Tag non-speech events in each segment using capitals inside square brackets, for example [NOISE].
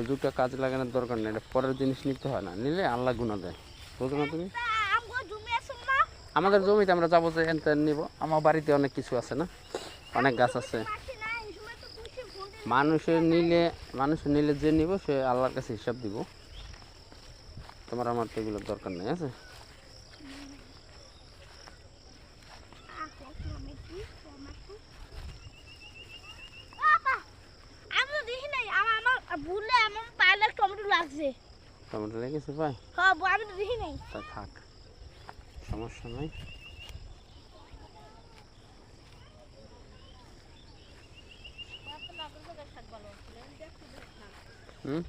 সুযোগটা কাজে লাগানোর দরকার নেই পরের জিনিস নিতে হয় না, নিলে আল্লাহ গুণা দেয়। বুঝো না তুমি? আমাদের জমিতে আমরা যাব যে এনতে নিব, আমার বাড়িতে অনেক কিছু আছে না? অনেক গাছ আছে। মানুষের নিলে, মানুষ নিলে যে নিব, সে আল্লাহর কাছে হিসাব দিব। তোমার আমার তো এগুলোর দরকার নেই, আছে আচ্ছা টমেটো টমেটো বাবা আমি তো দেখি নাই আমার আমার ভুলে আমার পায়ে টমেটো লাগছে। টমেটো লেগেছে ভাই হ্যাঁ আমি তো দেখি নাই। তা থাক সমস্যা নাই। হুম?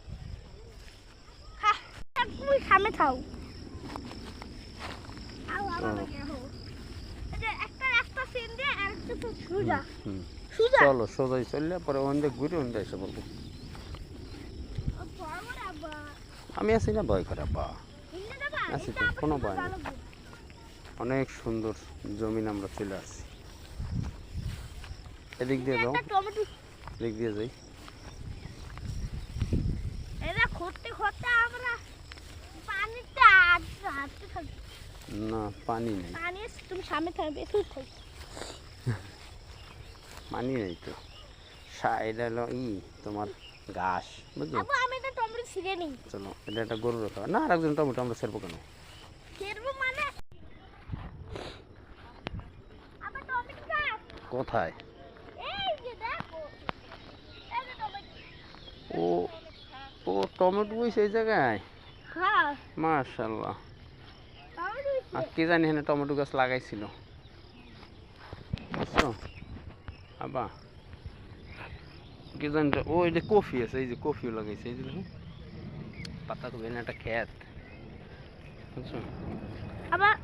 তুমি চলো। সোজাই চললে পরে ওখান ঘুরে ওখান এসে বলব আমি আছি না ভয় করে বা আছি তো, কোনো ভয় নেই। অনেক সুন্দর জমিন আমরা চলে আসছি। এদিক দিয়ে যাও। এদিক দিয়ে যাই। না পানি নেই। পানি তুমি সামনে থাকবে পানি নেই তো। সা- এটা হলো ই তোমার ঘাস বুঝলো? ছিঁড়ে নিই। চলো এটা একটা গরু রাখা না আর একজন টমেটো আমরা কেন? ছিঁড়বো মানে? গাছ কোথায়? এই ও ও টমেটো বই সেই জায়গায়? হ্যাঁ। মার্শাল্লাহ আর কে জানি এখানে টমেটো গাছ লাগাইছিল। বুঝছ? আবা কে জানি ও এই যে কফি আছে এই যে কফিও লাগাইছে এই যে পাতা কফি এখানে একটা ক্ষেত বুঝছ আবার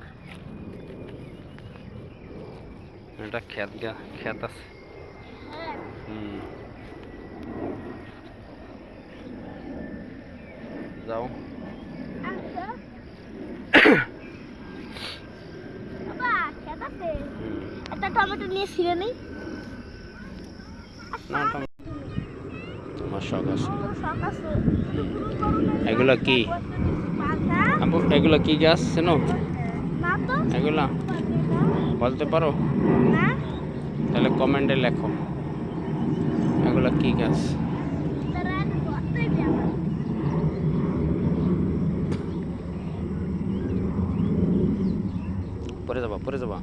একটা ক্ষেত গা- ক্ষেত আছে হ্যাঁ হুম যাও আচ্ছা বাবা খেত আছে হুম। একটা টমেটো নিয়ে ছিঁড়ে নিই না টমেটো তোমার শখ আছে। শখ কি? এগুলো কি গাছ চেনো? এগুলা? বলতে পারো? তাহলে কমেন্টে লেখো। এগুলো কি গাছ। পরে যাবা পরে যাবা।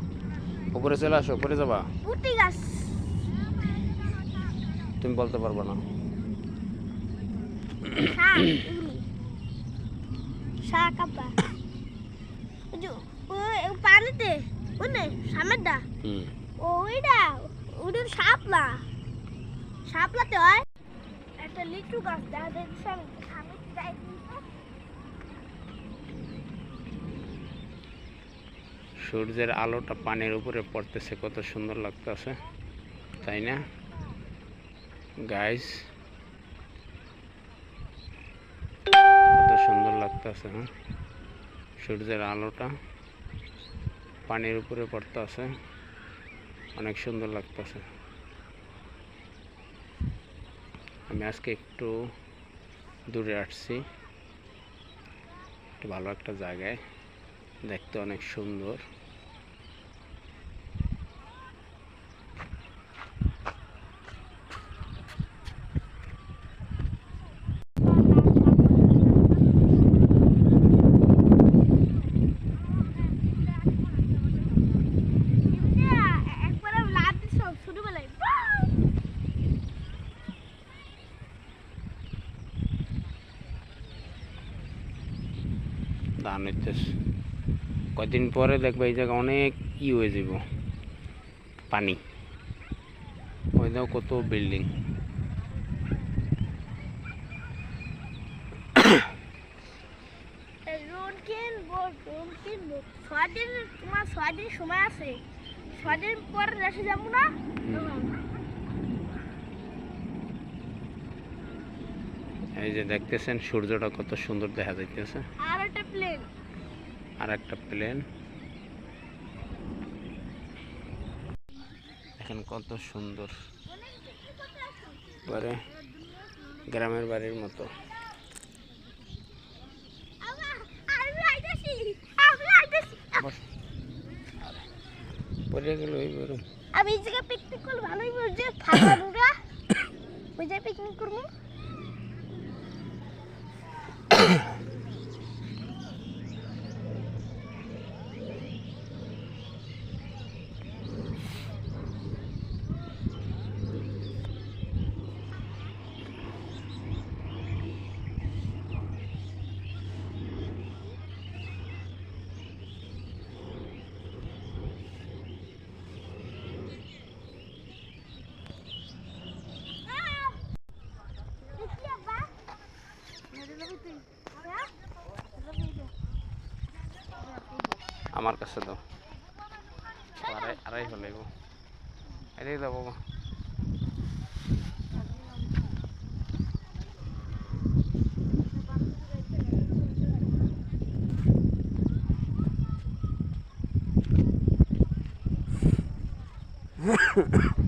উপরে চলে আসো পরে যাবা। তুমি বলতে পারবে না। শাক আপা পানিতে ওনে সামনেরটা হুম ওইটা ওইটা শাপলা শাপলাতে হয় একটা লিচু গাছ দেখা দেখছি আমি আমি যাই সূর্যের আলোটা পানির উপরে পড়তেছে কত সুন্দর লাগতেছে। তাই না? গাইস কত সুন্দর লাগতেছে হ্যাঁ সূর্যের আলোটা পানির উপরে পড়তেছে, অনেক সুন্দর লাগতেছে। আমি আজকে একটু দূরে আসছি, একটু ভালো একটা জায়গায়, দেখতে অনেক সুন্দর একবারে লাভ দিছ ছোটবেলায় হইতেছে কদিন পরে দেখবে এই জায়গা অনেক ই হয়ে যাব পানি। ওই দাও কত বিল্ডিং তোমার সময় আছে। পরে দেশে যাব না? এই যে দেখতেছেন সূর্যটা কত সুন্দর দেখা যাইতেছে। আর একটা প্লেন। আর একটা প্লেন। এখানে কত সুন্দর। পরে গ্রামের বাড়ির মতো। পরে গেল ওই আমি এই পিকনিক করলে ভালোই বলছে ওই জায়গায় পিকনিক করব। [COUGHS] আমার কাছে দাও। আড়াই আড়াই হলে এটাই দাও বাবা।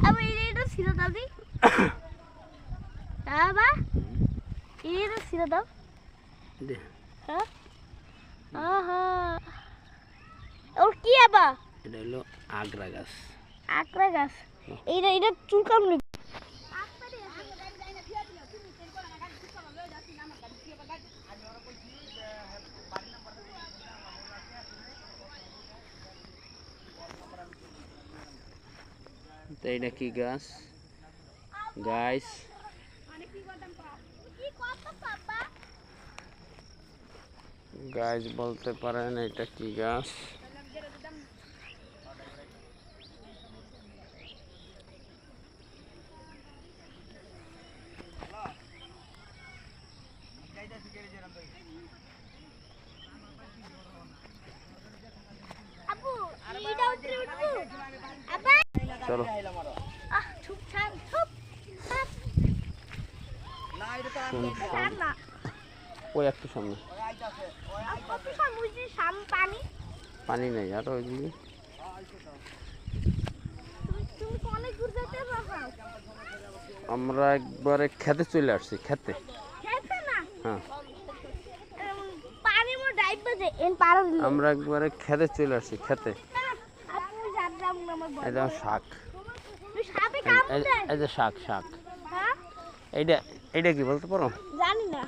আবার এটা ছিঁড়ে দাও হ্যাঁ বা এটা ছিঁড়ে দাও। হ্যাঁ? আহা। ওর কি আবার? এটা হলো আগ্রা গাছ। আকড়া গাছ? এইটা এটা চুলকাম নি তো এটা কি গাছ? গাছ গাছ বলতে পারেন এটা কি গাছ আপু এইটা উঠে উঠবো আব্বা চলো। ওই একটু সামনে। সময় পানি। পানি নেই আর দূর যেতে পারো আমরা একবারে খেতে চলে আসছি খেতে। আমরা একবারে খেতে চলে আসছি খেতে। এটা শাক। যে শাক শাক। হ্যাঁ? এইটা এইটা কি বলতে পারো? জানি না।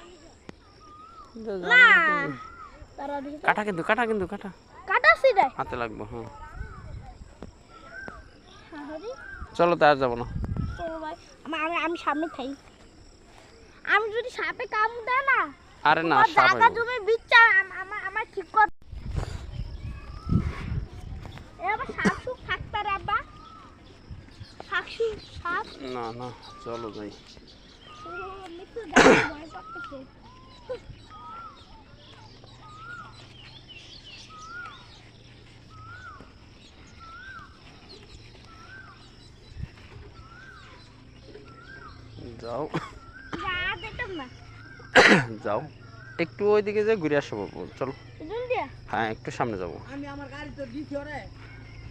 তারা কাটা কিন্তু কাটা কিন্তু কাটা। কাটাছি রে হাতে লাগবে হ্যাঁ। চলো তো আর যাব না। আমি- সামনে থাই আমি যদি সাপে কাম দেয় না আরে না সাপ জায়গা। জমি বিচ্ছা আমার আমার ঠিক কর এ আবার সাপ সুপ থাকতে রে আব্বা। সাপ সুপ সাপ না না চলো যাই। [COUGHS] যাও। [COUGHS] যাও। একটু ওইদিকে যে ঘুরে আসব চলো। হ্যাঁ একটু সামনে যাব। আমি আমার গাড়ি তো দিছি ওরে।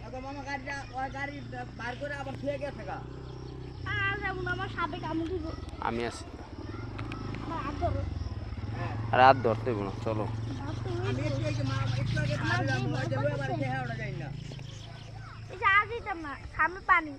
এখন আমার গাড়িটা ওই গাড়ি বার করে আবার থুয়ে গেছে গা। আর যেমন আমার সাপে দিব। আমি আছি। আর ধরতে না চলো। আমি পানি।